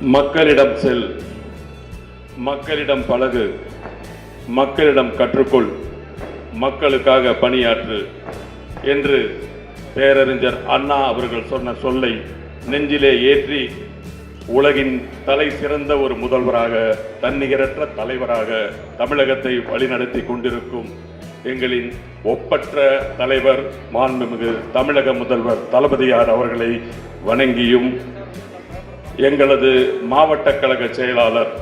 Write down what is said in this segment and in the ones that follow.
மக்களிடம் செல். மக்களிடம் பழகு. மக்களிடம் கற்றுக்கொள். மக்களுக்காக பணியாற்று என்று பேரறிஞர் அண்ணா அவர்கள் சொன்ன சொல்லை நெஞ்சிலே ஏற்றி உலகின் தலை சிறந்த ஒரு முதல்வராக தன்னிகரற்ற தலைவராக தமிழகத்தை வழிநடத்தி கொண்டிருக்கும் எங்களின் ஒப்பற்ற தலைவர் மாண்புமிகு தமிழக முதல்வர் தளபதியார் அவர்களை வணங்கியும் எங்களது மாவட்ட கழக செயலாளர்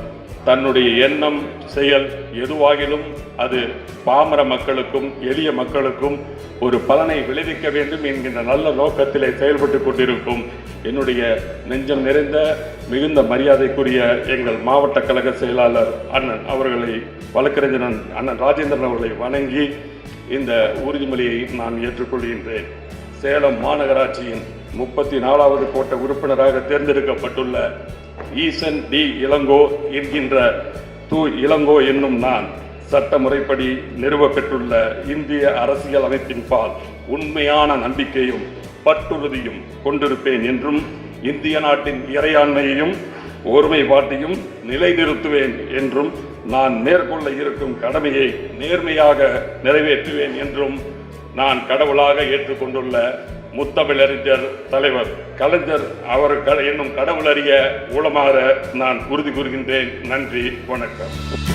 தன்னுடைய எண்ணம் செயல் எதுவாகிலும் அது பாமர மக்களுக்கும் எளிய மக்களுக்கும் ஒரு பலனை விளைவிக்க வேண்டும் என்கின்ற நல்ல நோக்கத்திலே செயல்பட்டு கொண்டிருக்கும் என்னுடைய நெஞ்சம் நிறைந்த மிகுந்த மரியாதைக்குரிய எங்கள் மாவட்ட கழக செயலாளர் அண்ணன் அவர்களை வழக்கறிஞரன் அண்ணன் ராஜேந்திரன் அவர்களை வணங்கி இந்த உறுதிமொழியை நான் ஏற்றுக்கொள்கின்றேன். சேலம் மாநகராட்சியின் முப்பத்தி நாலாவது கோட்ட உறுப்பினராக தேர்ந்தெடுக்கப்பட்டுள்ள ஈசன் டி இளங்கோ என்கின்ற து இளங்கோ என்னும் நான் சட்ட முறைப்படி நிறுவப்பெற்றுள்ள இந்திய அரசியல் அமைப்பின் பால் உண்மையான நம்பிக்கையும் பற்றுறுதியும் கொண்டிருப்பேன் என்றும் இந்திய நாட்டின் இறையாண்மையையும் ஒருமைப்பாட்டையும் நிலைநிறுத்துவேன் என்றும் நான் மேற்கொள்ள இருக்கும் கடமையை நேர்மையாக நிறைவேற்றுவேன் என்றும் நான் கடவுளாக ஏற்றுக்கொண்டுள்ள முத்தமிழறிஞர் தலைவர் கலைஞர் அவர் க- என்னும் கடவுளறிய ஊழமாற நான் உறுதி கூறுகின்றேன். நன்றி வணக்கம்.